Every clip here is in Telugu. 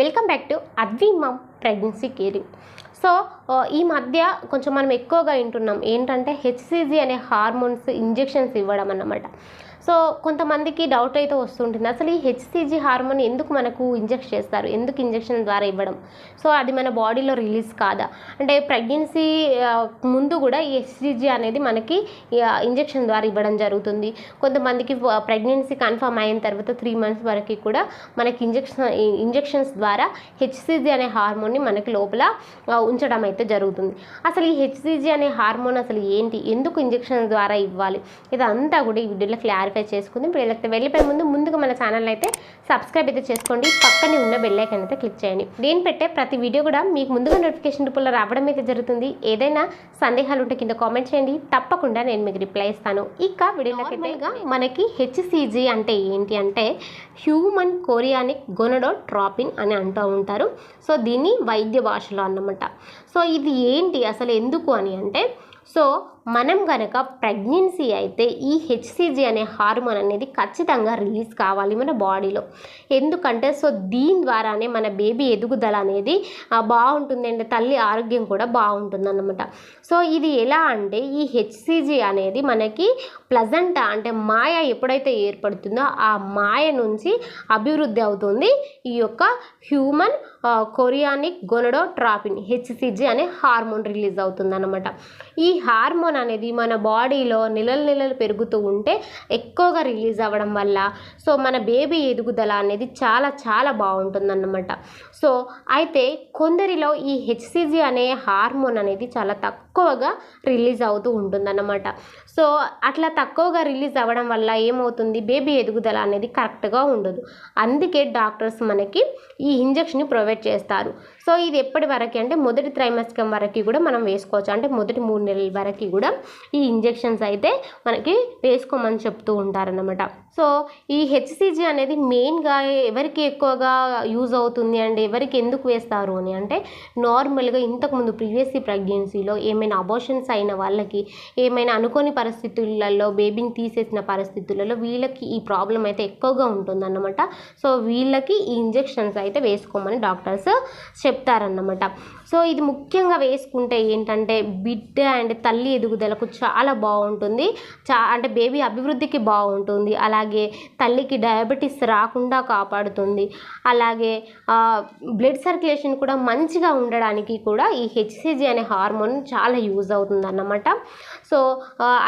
Welcome back to Advi mom pregnancy caring so ఈ మధ్య కొంచెం మనం ఎక్కువగా వింటున్నాం ఏంటంటే హెచ్సిజీ అనే హార్మోన్స్ ఇంజెక్షన్స్ ఇవ్వడం అన్నమాట. సో కొంతమందికి డౌట్ అయితే వస్తుంటుంది. అసలు ఈ హెచ్సిజీ హార్మోన్ ఎందుకు మనకు ఇంజెక్ట్ చేస్తారు? ఎందుకు ఇంజెక్షన్ ద్వారా ఇవ్వడం? సో అది మన బాడీలో రిలీజ్ కాదా? అంటే ప్రెగ్నెన్సీ ముందు కూడా ఈ హెచ్సిజీ అనేది మనకి ఇంజెక్షన్ ద్వారా ఇవ్వడం జరుగుతుంది. కొంతమందికి ప్రెగ్నెన్సీ కన్ఫర్మ్ అయిన తర్వాత త్రీ మంత్స్ వరకు కూడా మనకి ఇంజెక్షన్ ఇంజెక్షన్స్ ద్వారా హెచ్సిజీ అనే హార్మోన్ని మనకి లోపల ఉంచడం అయితే జరుగుతుంది. అసలు ఈ హెచ్సిజీ అనే హార్మోన్ అసలు ఏంటి? ఎందుకు ఇంజెక్షన్ ద్వారా ఇవ్వాలి? ఇదంతా కూడా ఈ వీడియోలో క్లారిఫై చేసుకుంది. ఇప్పుడు ఇలా వెళ్ళిపోయే ముందు ముందుగా మన ఛానల్ అయితే సబ్స్క్రైబ్ అయితే చేసుకోండి. పక్కనే ఉన్న బెల్ ఐకాన్ అయితే క్లిక్ చేయండి. నేను పెట్టే ప్రతి వీడియో కూడా మీకు ముందుగా నోటిఫికేషన్ రూపంలో రావడం అయితే జరుగుతుంది. ఏదైనా సందేహాలు ఉంటే కింద కామెంట్ చేయండి. తప్పకుండా నేను మీకు రిప్లై ఇస్తాను. ఇక వీడియోలో మనకి హెచ్సిజి అంటే ఏంటి అంటే హ్యూమన్ కోరియానిక్ గొనడో ట్రాపిన్ అని అంటూ ఉంటారు. సో దీన్ని వైద్య భాషలో అన్నమాట. సో ఇది ఏంటి? అసలు ఎందుకు అని అంటే సో మనం కనుక ప్రెగ్నెన్సీ అయితే ఈ హెచ్సిజి అనే హార్మోన్ అనేది ఖచ్చితంగా రిలీజ్ కావాలి మన బాడీలో. ఎందుకంటే సో దీని ద్వారానే మన బేబీ ఎదుగుదల అనేది బాగుంటుంది అంటే తల్లి ఆరోగ్యం కూడా బాగుంటుంది అన్నమాట సో ఇది ఎలా అంటే ఈ హెచ్సిజి అనేది మనకి ప్లజెంట్ అంటే మాయ ఎప్పుడైతే ఏర్పడుతుందో ఆ మాయ నుంచి అభివృద్ధి అవుతుంది. ఈ యొక్క human chorionic gonadotropin HCG అనే హార్మోన్ రిలీజ్ అవుతుంది అనమాట ఈ హార్మోన్ అనేది మన బాడీలో నెలలు నెలలు పెరుగుతూ ఉంటే ఎక్కువగా రిలీజ్ అవ్వడం వల్ల సో మన బేబీ ఎదుగుదల అనేది చాలా చాలా బాగుంటుందన్నమాట. సో అయితే కొందరిలో ఈ హెచ్సిజి అనే హార్మోన్ అనేది చాలా తక్కువగా రిలీజ్ అవుతూ ఉంటుందన్నమాట. సో అట్లా తక్కువగా రిలీజ్ అవ్వడం వల్ల ఏమవుతుంది? బేబీ ఎదుగుదల అనేది కరెక్ట్గా ఉండదు. అందుకే డాక్టర్స్ మనకి ఈ ఇంజెక్షన్ని ప్రొవైడ్ చేస్తారు. సో ఇది ఎప్పటి వరకు అంటే మొదటి త్రైమాసికం వరకు కూడా మనం వేసుకోవచ్చు. అంటే మొదటి మూడు నెలల వరకు కూడా ఈ ఇంజెక్షన్స్ అయితే మనకి వేసుకోమని చెప్తూ ఉంటారనమాట సో ఈ హెచ్సిజి అనేది మెయిన్గా ఎవరికి ఎక్కువగా యూజ్ అవుతుంది అండ్ ఎవరికి ఎందుకు వేస్తారు అని అంటే నార్మల్గా ఇంతకుముందు ప్రీవియస్ ప్రెగ్నెన్సీలో ఏమైనా అబోషన్స్ అయిన వాళ్ళకి ఏమైనా అనుకోని పరిస్థితులలో బేబీని తీసేసిన పరిస్థితులలో వీళ్ళకి ఈ ప్రాబ్లం అయితే ఎక్కువగా ఉంటుందన్నమాట. సో వీళ్ళకి ఈ ఇంజెక్షన్స్ అయితే వేసుకోమని డాక్టర్స్ చెప్తారన్నమాట. సో ఇది ముఖ్యంగా వేసుకుంటే ఏంటంటే బిడ్డ అండ్ తల్లి ఎదుగుదలకు చాలా బాగుంటుంది. చా అంటే బేబీ అభివృద్ధికి బాగుంటుంది. అలాగే తల్లికి డయాబెటీస్ రాకుండా కాపాడుతుంది. అలాగే బ్లడ్ సర్క్యులేషన్ కూడా మంచిగా ఉండడానికి కూడా ఈ హెచ్సిజీ అనే హార్మోన్ చాలా యూజ్ అవుతుంది అన్నమాట సో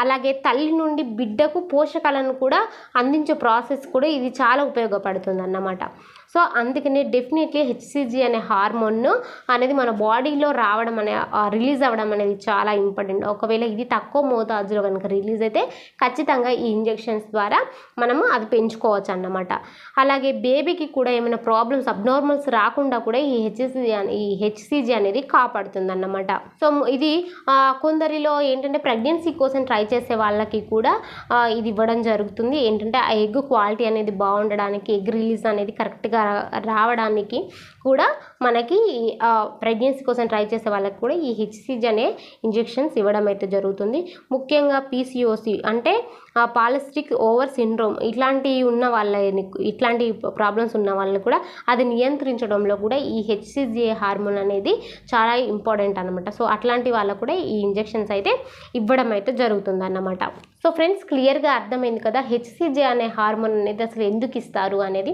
అలాగే తల్లి నుండి బిడ్డకు పోషకాలను కూడా అందించే ప్రాసెస్ కూడా ఇది చాలా ఉపయోగపడుతుంది అన్నమాట సో అందుకనే డెఫినెట్లీ హెచ్సిజీ అనే హార్మోన్ అనేది మన బాడీలో రావడం అనే రిలీజ్ అవ్వడం అనేది చాలా ఇంపార్టెంట్. ఒకవేళ ఇది తక్కువ మోతాదులో కనుక రిలీజ్ అయితే ఖచ్చితంగా ఈ ఇంజెక్షన్స్ ద్వారా మనము అది పెంచుకోవచ్చు అన్నమాట. అలాగే బేబీకి కూడా ఏమైనా ప్రాబ్లమ్స్ అబ్నార్మల్స్ రాకుండా కూడా ఈ హెచ్సిజీ ఈ హెచ్సిజీ అనేది కాపాడుతుంది అన్నమాట సో ఇది కొందరిలో ఏంటంటే ప్రెగ్నెన్సీ కోసం ట్రై చేసే వాళ్ళకి కూడా ఇది ఇవ్వడం జరుగుతుంది. ఏంటంటే ఆ ఎగ్ క్వాలిటీ అనేది బాగుండడానికి ఎగ్ రిలీజ్ అనేది కరెక్ట్గా రావడానికి కూడా మనకి ప్రెగ్నెన్సీ కోసం ట్రై చేసే వాళ్ళకి కూడా ఈ హెచ్సిజ్ అనే ఇంజెక్షన్స్ ఇవ్వడం అయితే జరుగుతుంది. ముఖ్యంగా పీసీఓసి అంటే పాలిస్టిక్ ఓవర్ సిండ్రోమ్ ఇట్లాంటివి ఉన్న వాళ్ళని ఇట్లాంటి ప్రాబ్లమ్స్ ఉన్న వాళ్ళని కూడా అది నియంత్రించడంలో కూడా ఈ హెచ్సిజిఏ హార్మోన్ అనేది చాలా ఇంపార్టెంట్ అనమాట సో అట్లాంటి వాళ్ళకు కూడా ఈ ఇంజెక్షన్స్ అయితే ఇవ్వడం అయితే జరుగుతుంది అన్నమాట. సో ఫ్రెండ్స్ క్లియర్గా అర్థమైంది కదా హెచ్సిజే అనే హార్మోన్ అనేది అసలు ఎందుకు ఇస్తారు అనేది.